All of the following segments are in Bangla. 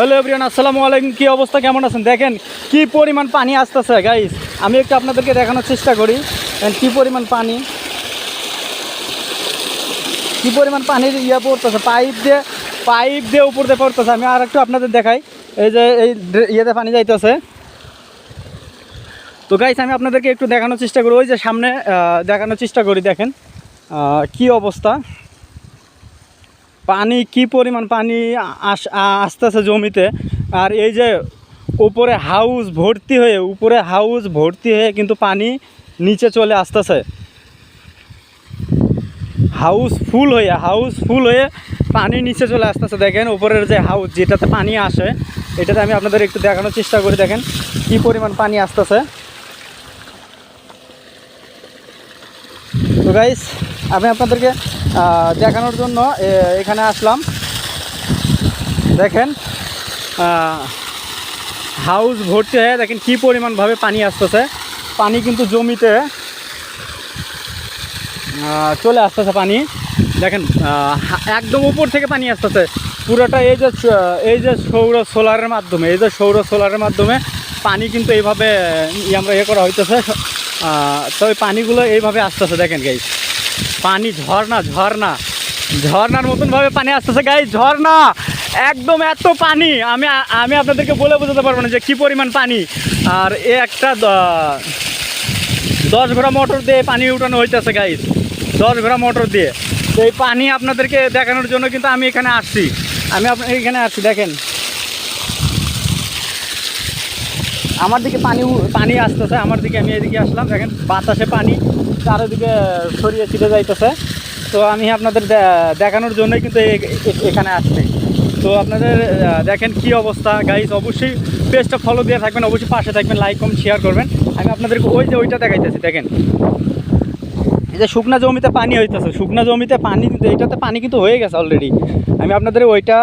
হ্যালো এভরিওয়ান, আসসালামু আলাইকুম। কী অবস্থা? কেমন আছেন? দেখেন, কি পরিমাণ পানি আসতেছে গাইস আমি একটু আপনাদেরকে দেখানোর চেষ্টা করি। কি পরিমাণ পানি। কি পরিমাণ পানির ইয়ে পড়তেছে পাইপ দিয়ে পাইপ দিয়ে উপর দিয়ে পড়তেছে। আমি আর একটু আপনাদের দেখাই। এই যে, এই ইয়েতে পানি যাইতেছে। তো গাইস আমি আপনাদেরকে একটু দেখানোর চেষ্টা করি। ওই যে সামনে দেখানোর চেষ্টা করি, দেখেন। কি অবস্থা? পানি কি পরিমাণ পানি আস আসতেছে জমিতে? আর এই যে উপরে হাউস ভর্তি হয়ে, উপরে হাউস ভর্তি হয়ে কিন্তু পানি নিচে চলে আসতেছে। হাউস ফুল হয়ে হাউস ফুল হয়ে পানি নিচে চলে আসতেছে। দেখেন উপরের যে হাউস যেটাতে পানি আসে, এটাতে আমি আপনাদের একটু দেখানোর চেষ্টা করি। দেখেন কি পরিমাণ পানি আসতেছে। তো গাইস আমি আপনাদেরকে দেখানোর জন্য এখানে আসলাম। দেখেন হাউস ভর্তি হয়ে দেখেন কী পরিমাণভাবে পানি আসতেছে। পানি কিন্তু জমিতে চলে আসতেছে পানি। দেখেন একদম উপর থেকে পানি আসতেছে। পুরোটা এই যে এই যে সৌর সোলারের মাধ্যমে, এই যে সৌর সোলারের মাধ্যমে পানি কিন্তু এইভাবে আমরা ইয়ে করা হইতেছে। তো ওই পানিগুলো এইভাবে আসতেছে, দেখেন গাই পানি ঝর্ণা ঝর্ণা। ঝর্ণার মতনভাবে পানি আসতেছে গাই ঝর্ণা। একদম এত পানি, আমি আমি আপনাদেরকে বলে বোঝাতে পারব না যে কী পরিমাণ পানি। আর এ একটা দশ ঘোড়া মোটর দিয়ে পানি উঠানো হইতেছে গাইস দশ ঘোড়া মোটর দিয়ে। তো এই পানি আপনাদেরকে দেখানোর জন্য কিন্তু আমি এখানে আসছি। আমি এখানে আসছি, দেখেন। আমার দিকে পানি পানি আসতেছে, আমার দিকে, আমি এদিকে আসলাম। দেখেন, বাতাসে পানি চারিদিকে সরিয়ে ছিটে যাইতেছে। তো আমি আপনাদের দেখানোর জন্যই কিন্তু এখানে আসছি। তো আপনাদের দেখেন কি অবস্থা। গাইজ অবশ্যই পেজটা ফলো দিয়ে থাকবেন, অবশ্যই পাশে থাকবেন লাইক কম শেয়ার করবেন। আমি আপনাদেরকে ওই যে ওইটা দেখাইতেছি, দেখেন। এই যে শুকনা জমিতে পানি হইতেছে, শুকনা জমিতে পানি এটাতে পানি কিন্তু হয়ে গেছে অলরেডি আমি আপনাদের ওইটা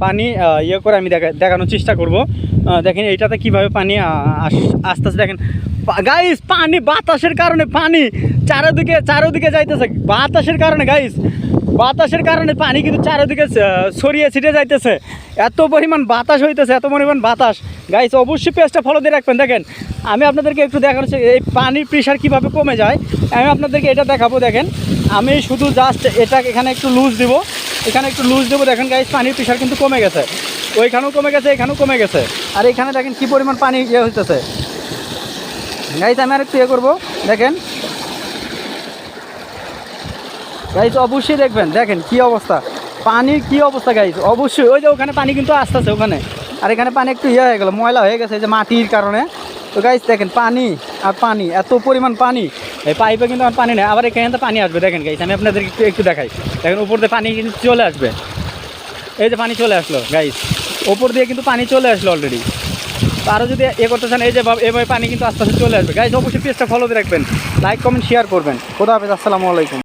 পানি ইয়ে করে আমি দেখা দেখানোর চেষ্টা করব। দেখেন এইটাতে কীভাবে পানি আস- আস্তে আস্তে দেখেন গাইস পানি বাতাসের কারণে পানি চারোদিকে চারোদিকে যাইতেছে। বাতাসের কারণে গাইস বাতাসের কারণে পানি কিন্তু চারিদিকে ছড়িয়ে ছিটে যাইতেছে। এত পরিমাণ বাতাস হইতেছে, এত পরিমাণ বাতাস। গাইস অবশ্যই পেজটা ফলো দিয়ে রাখবেন। দেখেন, আমি আপনাদেরকে একটু দেখানো এই পানির প্রেশার কীভাবে কমে যায়, আমি আপনাদেরকে এটা দেখাবো। দেখেন, আমি শুধু জাস্ট এটা এখানে একটু লুজ দিব। এখানে একটু লুজ দেবো। দেখেন গাইস পানির প্রেশার কিন্তু কমে গেছে। ওইখানেও কমে গেছে, এখানেও কমে গেছে। আর এখানে দেখেন, কি পরিমাণ পানি ইয়ে হইতেছে। গাইস আমি আর একটু ইয়ে করব। দেখেন। গাইস অবশ্যই দেখবেন। দেখেন, কি অবস্থা। পানির কি অবস্থা গাইস অবশ্যই, ওই যে ওখানে পানি কিন্তু আসতেছে ওখানে। আর এখানে পানি একটু ইয়ে হয়ে গেলো, ময়লা হয়ে গেছে যে মাটির কারণে। তো গাইস দেখেন, পানি আর পানি, এত পরিমাণ পানি। এই পাইপে কিন্তু আর পানি নেই, আবার এখানে তো পানি আসবে, দেখেন গাইস আমি আপনাদেরকে একটু একটু দেখাই। দেখেন, উপর দিয়ে পানি কিন্তু চলে আসবে। এই যে পানি চলে আসলো গাইস ওপর দিয়ে কিন্তু পানি চলে আসলো অলরেডি আরও যদি এ করতে চান, এই যে ভাবে- এভাবে পানি কিন্তু আস্তে আস্তে চলে আসবে। গাইস অবশ্যই পেজটা ফলো দিয়ে রাখবেন। লাইক কমেন্ট শেয়ার করবেন। খোদা হাফেজ, আসসালামু আলাইকুম।